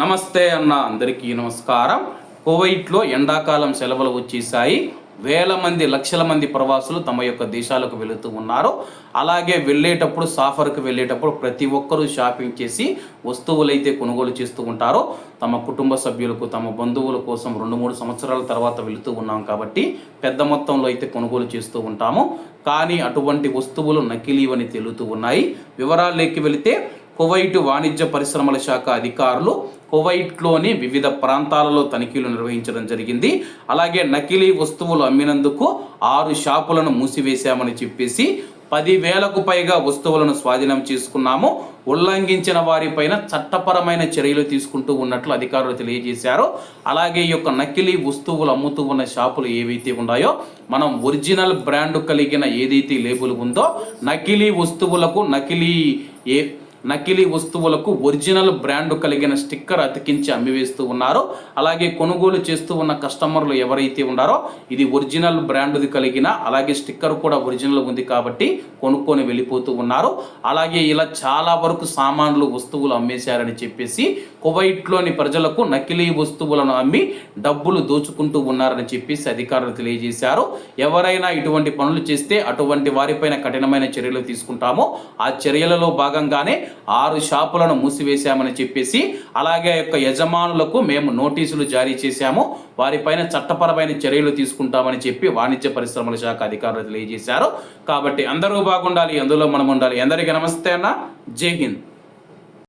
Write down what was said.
నమస్తే అన్న అందరికీ నమస్కారం. కువైట్లో ఎండాకాలం సెలవులు వచ్చేసాయి వేల మంది లక్షల మంది ప్రవాసులు తమ యొక్క దేశాలకు వెళుతూ ఉన్నారు. అలాగే వెళ్ళేటప్పుడు సాఫర్కి వెళ్ళేటప్పుడు ప్రతి ఒక్కరూ షాపింగ్ చేసి వస్తువులైతే కొనుగోలు చేస్తూ ఉంటారో. తమ కుటుంబ సభ్యులకు తమ బంధువుల కోసం రెండు మూడు సంవత్సరాల తర్వాత వెళుతూ ఉన్నాం కాబట్టి పెద్ద మొత్తంలో అయితే కొనుగోలు చేస్తూ ఉంటాము. కానీ అటువంటి వస్తువులు నకిలీవని తెలుతూ ఉన్నాయి. వివరాల్లోకి వెళితే కువైట్ వాణిజ్య పరిశ్రమల శాఖ అధికారులు కువైట్లోని వివిధ ప్రాంతాలలో తనిఖీలు నిర్వహించడం జరిగింది. అలాగే నకిలీ వస్తువులు అమ్మినందుకు ఆరు షాపులను మూసివేశామని చెప్పేసి పదివేలకు పైగా వస్తువులను స్వాధీనం చేసుకున్నాము. ఉల్లంఘించిన వారిపైన చట్టపరమైన చర్యలు తీసుకుంటూ ఉన్నట్లు అధికారులు తెలియజేశారు. అలాగే ఈ యొక్క నకిలీ వస్తువులు అమ్ముతూ ఉన్న షాపులు ఏవైతే ఉన్నాయో మనం ఒరిజినల్ బ్రాండ్ కలిగిన ఏదైతే లేబుల్ ఉందో నకిలీ వస్తువులకు నకిలీ ఏ నకిలీ వస్తువులకు ఒరిజినల్ బ్రాండ్ కలిగిన స్టిక్కర్ అతికించి అమ్మివేస్తూ ఉన్నారు. అలాగే కొనుగోలు చేస్తూ ఉన్న కస్టమర్లు ఎవరైతే ఉన్నారో ఇది ఒరిజినల్ బ్రాండ్ది కలిగిన అలాగే స్టిక్కర్ కూడా ఒరిజినల్ ఉంది కాబట్టి కొనుక్కొని వెళ్ళిపోతూ ఉన్నారు. అలాగే ఇలా చాలా వరకు సామాన్లు వస్తువులు అమ్మేశారని చెప్పేసి కువైట్లోని ప్రజలకు నకిలీ వస్తువులను అమ్మి డబ్బులు దోచుకుంటూ ఉన్నారని చెప్పేసి అధికారులు తెలియజేశారు. ఎవరైనా ఇటువంటి పనులు చేస్తే అటువంటి వారిపైన కఠినమైన చర్యలు తీసుకుంటామో ఆ చర్యలలో భాగంగానే ఆరు షాపులను మూసివేశామని చెప్పేసి అలాగే యొక్క యజమానులకు మేము నోటీసులు జారీ చేశాము. వారిపైన చట్టపరమైన చర్యలు తీసుకుంటామని చెప్పి వాణిజ్య పరిశ్రమల శాఖ అధికారులు తెలియజేశారు. కాబట్టి అందరూ బాగుండాలి అందులో మనం ఉండాలి. అందరికీ నమస్తే అన్న. జై హింద్.